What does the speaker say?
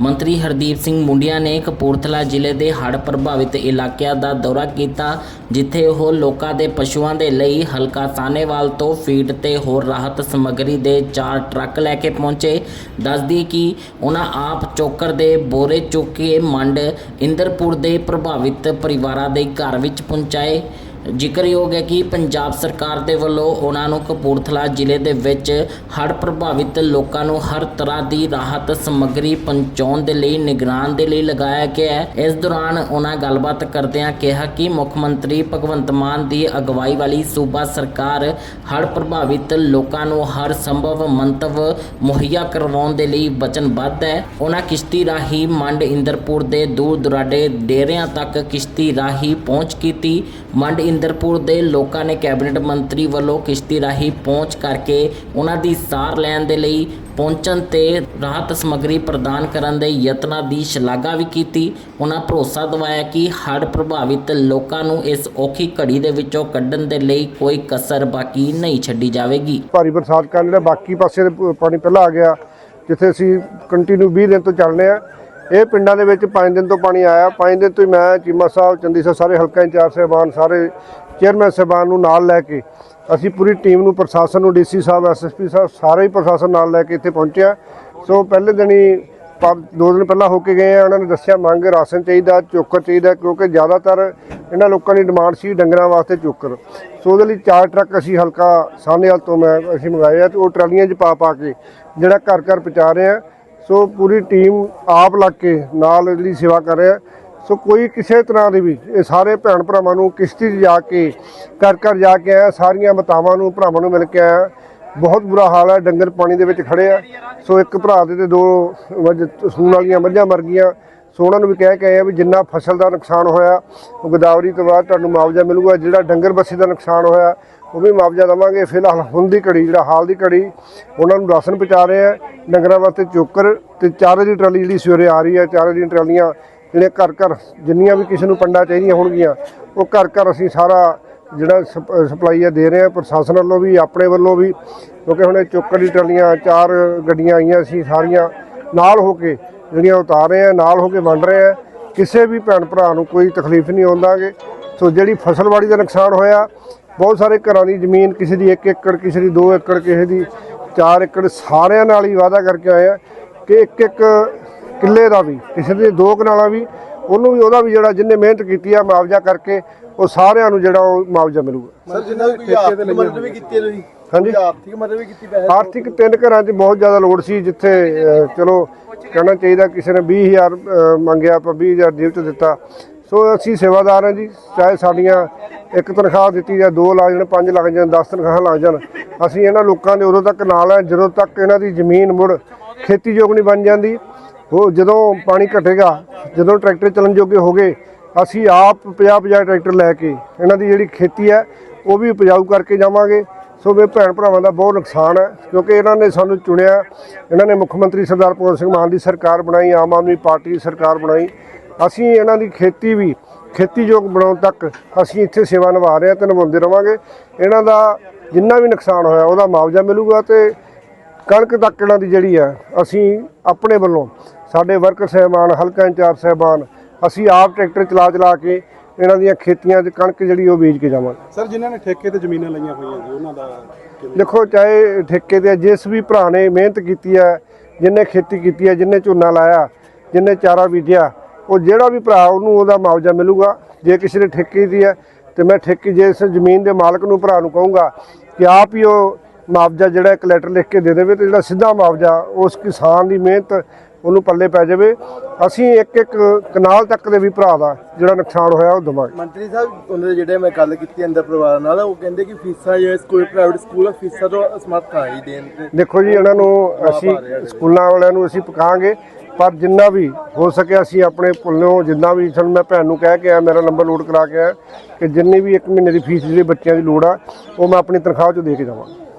ਮੰਤਰੀ ਹਰਦੀਪ ਸਿੰਘ ਮੁੰਡਿਆ ਨੇ ਕਪੂਰਥਲਾ ਜ਼ਿਲ੍ਹੇ ਦੇ ਹੜ੍ਹ ਪ੍ਰਭਾਵਿਤ ਇਲਾਕਿਆਂ ਦਾ ਦੌਰਾ ਕੀਤਾ, ਜਿੱਥੇ ਉਹ ਲੋਕਾਂ ਦੇ ਪਸ਼ੂਆਂ ਦੇ ਲਈ ਹਲਕਾ ਸਾਨੇਵਾਲ ਤੋਂ ਫੀਡ ਤੇ ਹੋਰ ਰਾਹਤ ਸਮੱਗਰੀ ਦੇ ਚਾਰ ਟਰੱਕ ਲੈ ਕੇ ਪਹੁੰਚੇ। ਦੱਸਦੀ ਕਿ ਉਹਨਾਂ ਆਪ ਚੋਕਰ ਦੇ ਬੋਰੇ ਚੁੱਕ ਕੇ ਮੰਡ ਇੰਦਰਪੁਰ ਦੇ ਪ੍ਰਭਾਵਿਤ ਪਰਿਵਾਰਾਂ ਦੇ ਘਰ ਵਿੱਚ ਪਹੁੰਚਾਏ। ਜ਼ਿਕਰਯੋਗ ਹੈ ਕਿ ਪੰਜਾਬ ਸਰਕਾਰ ਦੇ ਵੱਲੋਂ ਉਹਨਾਂ ਨੂੰ ਕਪੂਰਥਲਾ ਜ਼ਿਲ੍ਹੇ ਦੇ ਵਿੱਚ ਹੜ੍ਹ ਪ੍ਰਭਾਵਿਤ ਲੋਕਾਂ ਨੂੰ ਹਰ ਤਰ੍ਹਾਂ ਦੀ ਰਾਹਤ ਸਮੱਗਰੀ ਪਹੁੰਚਾਉਣ ਦੇ ਲਈ ਨਿਗਰਾਨ ਦੇ ਲਈ ਲਗਾਇਆ ਗਿਆ ਹੈ। ਇਸ ਦੌਰਾਨ ਉਹਨਾਂ ਗੱਲਬਾਤ ਕਰਦਿਆਂ ਕਿਹਾ ਕਿ ਮੁੱਖ ਮੰਤਰੀ ਭਗਵੰਤ ਮਾਨ ਦੀ ਅਗਵਾਈ ਵਾਲੀ ਸੂਬਾ ਸਰਕਾਰ ਹੜ੍ਹ ਪ੍ਰਭਾਵਿਤ ਲੋਕਾਂ ਨੂੰ ਹਰ ਸੰਭਵ ਮੰਤਵ ਮੁਹੱਈਆ ਕਰਵਾਉਣ ਦੇ ਲਈ ਵਚਨਬੱਧ ਹੈ। ਉਹਨਾਂ ਕਿਸ਼ਤੀ ਰਾਹੀਂ ਮੰਡ ਇੰਦਰਪੁਰ ਦੇ ਦੂਰ ਦੁਰਾਡੇ ਡੇਰਿਆਂ ਤੱਕ ਕਿਸ਼ਤੀ ਰਾਹੀਂ ਪਹੁੰਚ ਕੀਤੀ। ਮੰਡ ਇੰਦਰਪੁਰ ਦੇ ਲੋਕਾਂ ਨੇ ਕੈਬਨਿਟ ਮੰਤਰੀ ਵੱਲੋਂ ਕਿਸ਼ਤੀ ਰਾਹੀਂ ਪਹੁੰਚ ਕਰਕੇ ਉਹਨਾਂ ਦੀ ਸਾਰ ਲੈਣ ਦੇ ਲਈ ਪਹੁੰਚਣ ਤੇ ਰਾਹਤ ਸਮੱਗਰੀ ਪ੍ਰਦਾਨ ਕਰਨ ਦੇ ਯਤਨਾਂ ਦੀ ਸ਼ਲਾਘਾ ਵੀ ਕੀਤੀ। ਉਹਨਾਂ ਭਰੋਸਾ ਦਿਵਾਇਆ ਕਿ ਹੜ੍ਹ ਪ੍ਰਭਾਵਿਤ ਲੋਕਾਂ ਨੂੰ ਇਸ ਔਖੀ ਘੜੀ ਦੇ ਵਿੱਚੋਂ ਕੱਢਣ ਦੇ ਲਈ ਕੋਈ ਕਸਰ ਬਾਕੀ ਨਹੀਂ ਛੱਡੀ ਜਾਵੇਗੀ। ਭਾਰੀ ਬਰਸਾਤ ਕਾਰਨ ਜਿਹੜਾ ਬਾਕੀ ਪਾਸੇ ਪਾਣੀ ਪਹਿਲਾਂ ਆ ਗਿਆ, ਜਿੱਥੇ ਅਸੀਂ ਕੰਟੀਨਿਊ 20 ਦਿਨ ਤੋਂ ਚੱਲਨੇ ਆ ਇਹ ਪਿੰਡਾਂ ਦੇ ਵਿੱਚ 5 ਦਿਨ ਤੋਂ ਪਾਣੀ ਆਇਆ। 5 ਦਿਨ ਤੋਂ ਹੀ ਮੈਂ ਚੀਮਾ ਸਾਹਿਬ, ਚੰਦੀ ਸਾਰੇ ਹਲਕਾ ਇੰਚਾਰਜ ਸਾਹਿਬਾਨ, ਸਾਰੇ ਚੇਅਰਮੈਨ ਸਾਹਿਬਾਨ ਨੂੰ ਨਾਲ ਲੈ ਕੇ ਅਸੀਂ ਪੂਰੀ ਟੀਮ ਨੂੰ, ਪ੍ਰਸ਼ਾਸਨ ਨੂੰ, ਡੀਸੀ ਸਾਹਿਬ, ਐਸਐਸਪੀ ਸਾਹਿਬ ਸਾਰੇ ਹੀ ਪ੍ਰਸ਼ਾਸਨ ਨਾਲ ਲੈ ਕੇ ਇੱਥੇ ਪਹੁੰਚਿਆ। ਸੋ ਪਹਿਲੇ ਦਿਨ ਹੀ ਪਰ ਦੋ ਦਿਨ ਪਹਿਲਾਂ ਹੋ ਕੇ ਗਏ ਆ, ਉਹਨਾਂ ਨੇ ਦੱਸਿਆ ਮੰਗ ਰਾਸ਼ਨ ਚਾਹੀਦਾ, ਚੋਕਰ ਚਾਹੀਦਾ, ਕਿਉਂਕਿ ਜ਼ਿਆਦਾਤਰ ਇਹਨਾਂ ਲੋਕਾਂ ਦੀ ਡਿਮਾਂਡ ਸੀ ਡੰਗਰਾਂ ਵਾਸਤੇ ਚੋਕਰ। ਸੋ ਉਹਦੇ ਲਈ ਚਾਰ ਟਰੱਕ ਅਸੀਂ ਹਲਕਾ ਸਾਹਨੇਵਾਲ ਤੋਂ ਮੈਂ ਅਸੀਂ ਮੰਗਾਏ ਆ ਤੇ ਉਹ ਟਰਾਲੀਆਂ 'ਚ ਪਾ ਪਾ ਕੇ ਜਿਹੜਾ ਘਰ ਘਰ ਪਹੁੰਚਾ ਰਹੇ ਆ। ਸੋ ਪੂਰੀ ਟੀਮ ਆਪ ਲੱਗ ਕੇ ਨਾਲ ਜਿਹੜੀ ਸੇਵਾ ਕਰ ਰਿਹਾ। ਸੋ ਕੋਈ ਕਿਸੇ ਤਰ੍ਹਾਂ ਦੀ ਵੀ, ਇਹ ਸਾਰੇ ਭੈਣ ਭਰਾਵਾਂ ਨੂੰ ਕਿਸ਼ਤੀ 'ਚ ਜਾ ਕੇ, ਘਰ ਘਰ ਜਾ ਕੇ ਆਇਆ, ਸਾਰੀਆਂ ਮਾਤਾਵਾਂ ਨੂੰ, ਭਰਾਵਾਂ ਨੂੰ ਮਿਲ ਕੇ ਆਇਆ। ਬਹੁਤ ਬੁਰਾ ਹਾਲ ਹੈ, ਡੰਗਰ ਪਾਣੀ ਦੇ ਵਿੱਚ ਖੜੇ ਆ। ਸੋ ਇੱਕ ਭਰਾ ਦੇ ਤੇ ਦੋ ਮੱਝ, ਸੂਣ ਵਾਲੀਆਂ ਮੱਝਾਂ ਮਰ ਗਈਆਂ। ਸੋ ਉਹਨਾਂ ਨੂੰ ਵੀ ਕਹਿ ਕੇ ਆਏ ਆ ਵੀ ਜਿੰਨਾ ਫਸਲ ਦਾ ਨੁਕਸਾਨ ਹੋਇਆ, ਉਹ ਗੋਦਾਵਰੀ ਤੋਂ ਬਾਅਦ ਤੁਹਾਨੂੰ ਮੁਆਵਜ਼ਾ ਮਿਲੂਗਾ। ਜਿਹੜਾ ਡੰਗਰ ਬੱਸੀ ਦਾ ਨੁਕਸਾਨ ਹੋਇਆ ਉਹ ਵੀ ਮੁਆਵਜ਼ਾ ਦੇਵਾਂਗੇ। ਫਿਲਹਾਲ ਹੁਣ ਦੀ ਘੜੀ, ਜਿਹੜਾ ਹਾਲ ਦੀ ਘੜੀ, ਉਹਨਾਂ ਨੂੰ ਰਾਸ਼ਨ ਪਹੁੰਚਾ ਰਹੇ ਆ। ਡੰਗਰਾਂ ਵਾਸਤੇ ਚੋਕਰ ਤੇ ਚਾਰੇ ਦੀ ਟਰਾਲੀ ਜਿਹੜੀ ਸਵੇਰੇ ਆ ਰਹੀ ਹੈ, ਚਾਰੇ ਦੀਆਂ ਟਰਾਲੀਆਂ ਜਿਹੜੇ ਘਰ ਘਰ ਜਿੰਨੀਆਂ ਵੀ ਕਿਸੇ ਨੂੰ ਪੰਡਾ ਚਾਹੀਦੀਆਂ ਹੋਣਗੀਆਂ, ਉਹ ਘਰ ਘਰ ਅਸੀਂ ਸਾਰਾ ਜਿਹੜਾ ਸਪ- ਸਪਲਾਈ ਆ ਦੇ ਰਹੇ ਆ ਪ੍ਰਸ਼ਾਸਨ ਵੱਲੋਂ ਵੀ, ਆਪਣੇ ਵੱਲੋਂ ਵੀ, ਕਿਉਂਕਿ ਹੁਣ ਇਹ ਚੋਕਰ ਦੀ ਟਰਾਲੀਆਂ, ਚਾਰ ਗੱਡੀਆਂ ਆਈਆਂ ਸੀ ਸਾਰੀਆਂ, ਨਾਲ ਹੋ ਕੇ ਜਿਹੜੀਆਂ ਉਤਾਰ ਰਹੇ ਆ, ਨਾਲ ਹੋ ਕੇ ਵੰਡ ਰਹੇ ਆ। ਕਿਸੇ ਵੀ ਭੈਣ ਭਰਾ ਨੂੰ ਕੋਈ ਤਕਲੀਫ ਨਹੀਂ ਆਉਂਦਾਗੇ ਸੋ ਜਿਹੜੀ ਫਸਲਵਾੜੀ ਦਾ ਨੁਕਸਾਨ ਹੋਇਆ ਬਹੁਤ ਸਾਰੇ ਘਰਾਂ ਦੀ ਜ਼ਮੀਨ ਕਿਸੇ ਦੀ 1 ਏਕੜ ਕਿਸੇ ਦੀ 2 ਏਕੜ ਕਿਸੇ ਦੀ 4 ਏਕੜ ਸਾਰਿਆਂ ਨਾਲ ਹੀ ਵਾਅਦਾ ਕਰਕੇ ਆਏ ਆ ਕਿ ਇੱਕ ਇੱਕ ਕਿੱਲੇ ਦਾ ਵੀ ਕਿਸੇ ਦੇ ਦੋ ਕਨਾਲਾਂ ਵੀ ਉਹਨੂੰ ਵੀ ਉਹਦਾ ਵੀ ਜਿਹੜਾ ਜਿੰਨੇ ਮਿਹਨਤ ਕੀਤੀ ਆ ਮੁਆਵਜ਼ਾ ਕਰਕੇ ਉਹ ਸਾਰਿਆਂ ਨੂੰ ਜਿਹੜਾ ਉਹ ਮੁਆਵਜ਼ਾ ਮਿਲੂਗਾ। ਸਰ ਜਿੰਨਾ ਕੋਈ ਆਰਥਿਕ ਮਦਦ ਵੀ ਕੀਤੀ ਹੈ ਤੁਸੀਂ? ਹਾਂਜੀ। ਆਰਥਿਕ ਮਦਦ ਵੀ ਕੀਤੀ ਪੈਸੇ ਆਰਥਿਕ ਤਿੰਨ ਘਰਾਂ 'ਚ ਬਹੁਤ ਜ਼ਿਆਦਾ ਲੋੜ ਸੀ ਜਿੱਥੇ ਚਲੋ ਕਹਿਣਾ ਚਾਹੀਦਾ ਕਿਸੇ ਨੇ 20000 ਅਹ, ਮੰਗਿਆ ਆਪਾਂ 20000 ਜੇਬ 'ਚ ਦਿੱਤਾ। ਸੋ ਅਸੀਂ ਸੇਵਾਦਾਰ ਹਾਂ ਜੀ, ਚਾਹੇ ਸਾਡੀਆਂ ਇੱਕ ਤਨਖਾਹ ਦਿੱਤੀ ਜਾਂ ਦੋ ਲੱਗ ਜਾਣ, ਪੰਜ ਲੱਗ ਜਾਣ 10 ਤਨਖਾਹਾਂ ਲੱਗ ਜਾਣ, ਅਸੀਂ ਇਹਨਾਂ ਲੋਕਾਂ ਦੇ ਉਦੋਂ ਤੱਕ ਨਾਲ ਹੈ, ਜਦੋਂ ਤੱਕ ਇਹਨਾਂ ਦੀ ਜ਼ਮੀਨ ਮੁੜ ਖੇਤੀਯੋਗ ਨਹੀਂ ਬਣ ਜਾਂਦੀ। ਉਹ ਜਦੋਂ ਪਾਣੀ ਘਟੇਗਾ, ਜਦੋਂ ਟਰੈਕਟਰ ਚੱਲਣ ਜੋਗੇ ਹੋ ਗਏ, ਅਸੀਂ ਆਪ 50 50 ਟਰੈਕਟਰ ਲੈ ਕੇ ਇਹਨਾਂ ਦੀ ਜਿਹੜੀ ਖੇਤੀ ਹੈ, ਉਹ ਵੀ ਉਪਜਾਊ ਕਰਕੇ ਜਾਵਾਂਗੇ। ਸੋ ਮੇਰੇ ਭੈਣ ਭਰਾਵਾਂ ਦਾ ਬਹੁਤ ਨੁਕਸਾਨ ਹੈ, ਕਿਉਂਕਿ ਇਹਨਾਂ ਨੇ ਸਾਨੂੰ ਚੁਣਿਆ, ਇਹਨਾਂ ਨੇ ਮੁੱਖ ਮੰਤਰੀ ਸਰਦਾਰ ਭਗਵੰਤ ਸਿੰਘ ਮਾਨ ਦੀ ਸਰਕਾਰ ਬਣਾਈ, ਆਮ ਆਦਮੀ ਪਾਰਟੀ ਦੀ ਸਰਕਾਰ ਬਣਾਈ। ਅਸੀਂ ਇਹਨਾਂ ਦੀ ਖੇਤੀ ਵੀ ਖੇਤੀਯੋਗ ਬਣਾਉਣ ਤੱਕ ਅਸੀਂ ਇੱਥੇ ਸੇਵਾ ਨਿਭਾ ਰਹੇ ਹਾਂ ਤੇ ਨਿਭਾਉਂਦੇ ਰਵਾਂਗੇ। ਇਹਨਾਂ ਦਾ ਜਿੰਨਾ ਵੀ ਨੁਕਸਾਨ ਹੋਇਆ ਉਹਦਾ ਮੁਆਵਜ਼ਾ ਮਿਲੂਗਾ ਤੇ ਕਣਕ ਤੱਕ ਇਹਨਾਂ ਦੀ ਜਿਹੜੀ ਹੈ ਅਸੀਂ ਆਪਣੇ ਵੱਲੋਂ ਸਾਡੇ ਵਰਕਰ ਸਹਿਬਾਨ ਹਲਕਾ ਇੰਚਾਰਜ ਸਹਿਬਾਨ ਅਸੀਂ ਆਪ ਟਰੈਕਟਰ ਚਲਾ ਚਲਾ ਕੇ ਇਹਨਾਂ ਦੀਆਂ ਖੇਤੀਆਂ 'ਚ ਕਣਕ ਜਿਹੜੀ ਉਹ ਬੀਜ ਕੇ ਜਾਵਾਂਗੇ। ਸਰ ਜਿਨ੍ਹਾਂ ਨੇ ਠੇਕੇ ਤੇ ਜ਼ਮੀਨਾਂ ਲਈਆਂ ਹੋਈਆਂ ਜੀ ਉਹਨਾਂ ਦਾ ਦੇਖੋ ਚਾਹੇ ਠੇਕੇ ਤੇ ਜਿਸ ਵੀ ਭਰਾ ਨੇ ਮਿਹਨਤ ਕੀਤੀ ਹੈ ਜਿੰਨੇ ਖੇਤੀ ਕੀਤੀ ਹੈ ਜਿੰਨੇ ਝੋਨਾ ਲਾਇਆ ਜਿੰਨੇ ਚਾਰਾ ਬੀਜਿਆ ਉਹ ਜਿਹੜਾ ਵੀ ਭਰਾ ਉਹਨੂੰ ਉਹਦਾ ਮੁਆਵਜ਼ਾ ਮਿਲੂਗਾ। ਜੇ ਕਿਸੇ ਨੇ ਠੇਕੇ ਦੀ ਹੈ ਤੇ ਮੈਂ ਠੇਕੇ ਜੇ ਇਸ ਜ਼ਮੀਨ ਦੇ ਮਾਲਕ ਨੂੰ ਭਰਾ ਨੂੰ ਕਹੂੰਗਾ ਕਿ ਆਪ ਹੀ ਉਹ ਮੁਆਵਜ਼ਾ ਜਿਹੜਾ ਇੱਕ ਲੈਟਰ ਲਿਖ ਕੇ ਦੇ ਦੇਵੇ ਤੇ ਜਿਹੜਾ ਸਿੱਧਾ ਮੁਆਵਜ਼ਾ ਉਸ ਕਿਸਾਨ ਦੀ ਮਿਹਨਤ ਉਹਨੂੰ ਪੱਲੇ ਪੈ ਜਾਵੇ। ਅਸੀਂ ਇੱਕ ਇੱਕ ਕਨਾਲ ਤੱਕ ਦੇ ਵੀ ਭਰਾ ਦਾ ਜਿਹੜਾ ਨੁਕਸਾਨ ਹੋਇਆ ਉਹ ਦੇਵਾਂਗੇ। ਮੰਤਰੀ ਸਾਹਿਬ ਉਹਨਾਂ ਦੇ ਜਿਹੜੇ ਮੈਂ ਗੱਲ ਕੀਤੀ ਅੰਦਰ ਪਰਿਵਾਰ ਨਾਲ ਉਹ ਕਹਿੰਦੇ ਕਿ ਫੀਸਾਂ ਜੇ ਕੋਈ ਪ੍ਰਾਈਵੇਟ ਸਕੂਲ ਆ ਫੀਸਾਂ ਤੋਂ ਅਸਮਰਥ ਆ ਹੀ ਦੇਣ ਦੇਖੋ ਜੀ ਇਹਨਾਂ ਨੂੰ ਅਸੀਂ ਸਕੂਲਾਂ ਵਾਲਿਆਂ ਨੂੰ ਅਸੀਂ ਪਕਾਵਾਂਗੇ ਪਰ ਜਿੰਨਾ ਵੀ ਹੋ ਸਕਿਆ ਅਸੀਂ ਆਪਣੇ ਪੁੱਲੋਂ ਜਿੰਨਾ ਵੀ ਸਾਨੂੰ, ਮੈਂ ਭੈਣ ਨੂੰ ਕਹਿ ਕੇ ਆਇਆ, ਮੇਰਾ ਨੰਬਰ ਲੋਡ ਕਰਾ ਕੇ ਆਇਆ ਕਿ ਜਿੰਨੀ ਵੀ ਇੱਕ ਮਹੀਨੇ ਦੀ ਫੀਸ ਜਿਹੜੀ ਬੱਚਿਆਂ ਦੀ ਲੋੜ ਆ, ਉਹ ਮੈਂ ਆਪਣੀ ਤਨਖਾਹ ਚੋਂ ਦੇ ਕੇ ਜਾਵਾਂਗਾ